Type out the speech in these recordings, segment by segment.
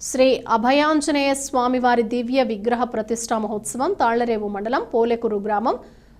శ్రీ అభయాంజనేయ స్వామివారి దివ్య విగ్రహ ప్రతిష్టా మహోత్సవం తాళ్ళరేవు మండలం పోలేకురు గ్రామం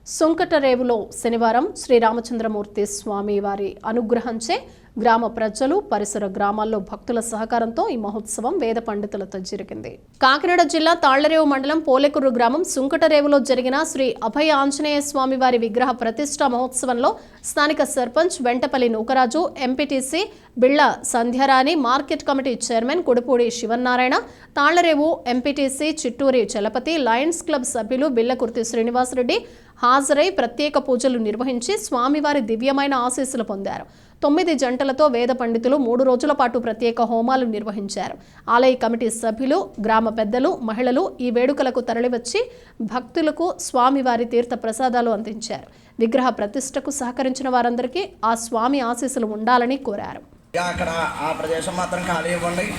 సుంకటరేవులో శనివారం శ్రీరామచంద్రమూర్తి స్వామివారి అనుగ్రహంచే గ్రామ ప్రజలు పరిసర గ్రామాల్లో భక్తుల సహకారంతో ఈ మహోత్సవం వేద పండితులతో జరిగింది. కాకినాడ జిల్లా తాళ్ళరేవు మండలం పోలేకూరు గ్రామం సుంకటరేవులో జరిగిన శ్రీ అభయ ఆంజనేయ స్వామి వారి విగ్రహ ప్రతిష్టా మహోత్సవంలో స్థానిక sarpanch Ventapalli Nookaraju MPTC Billa Sandhyarani market committee chairman Kudupudi Sivannarayana Tallarevu MPTC Chitturi Chalapathi lions club సభ్యులు బిల్లకుర్తి శ్రీనివాసరెడ్డి హాజరై ప్రత్యేక పూజలు నిర్వహించి స్వామివారి దివ్యమైన ఆశీస్సులు పొందారు. తొమ్మిది జంటలతో వేద పండితులు మూడు రోజుల పాటు ప్రత్యేక హోమాలు నిర్వహించారు. ఆలయ కమిటీ సభ్యులు గ్రామ పెద్దలు మహిళలు ఈ వేడుకలకు తరలివచ్చి భక్తులకు స్వామివారి తీర్థ ప్రసాదాలు అందించారు. విగ్రహ ప్రతిష్టకు సహకరించిన వారందరికీ ఆ స్వామి ఆశీస్సులు ఉండాలని కోరారు. అక్కడ ఆ ప్రదేశం మాత్రం ఖాళీ ఇవ్వండి.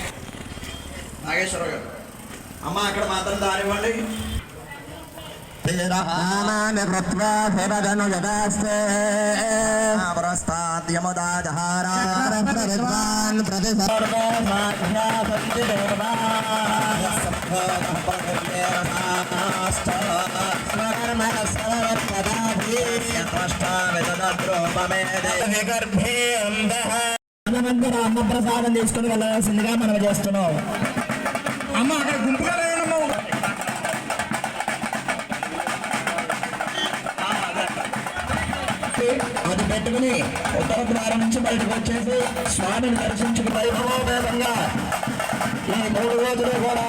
నాగేశ్వర గారు. అమ్మ అక్కడ మాత్రం దారి ఇవ్వండి నామామి కృత్వా శివదను యదాస్తే ప్రస్తాద్యముదాజహారా విద్వాన్ ప్రతి మనమందరూ అన్న ప్రసాదం తీసుకుని వెళ్ళవలసిందిగా మనం చేస్తున్నాం. అమ్మ అక్కడ గుంపుగా లేనమ్మ. అది పెట్టుకుని ఉత్తర ద్వారం నుంచి బయటకు వచ్చేసి స్వామిని దర్శించుకు వైభవోపేతంగా ఈ మూడు రోజులు కూడా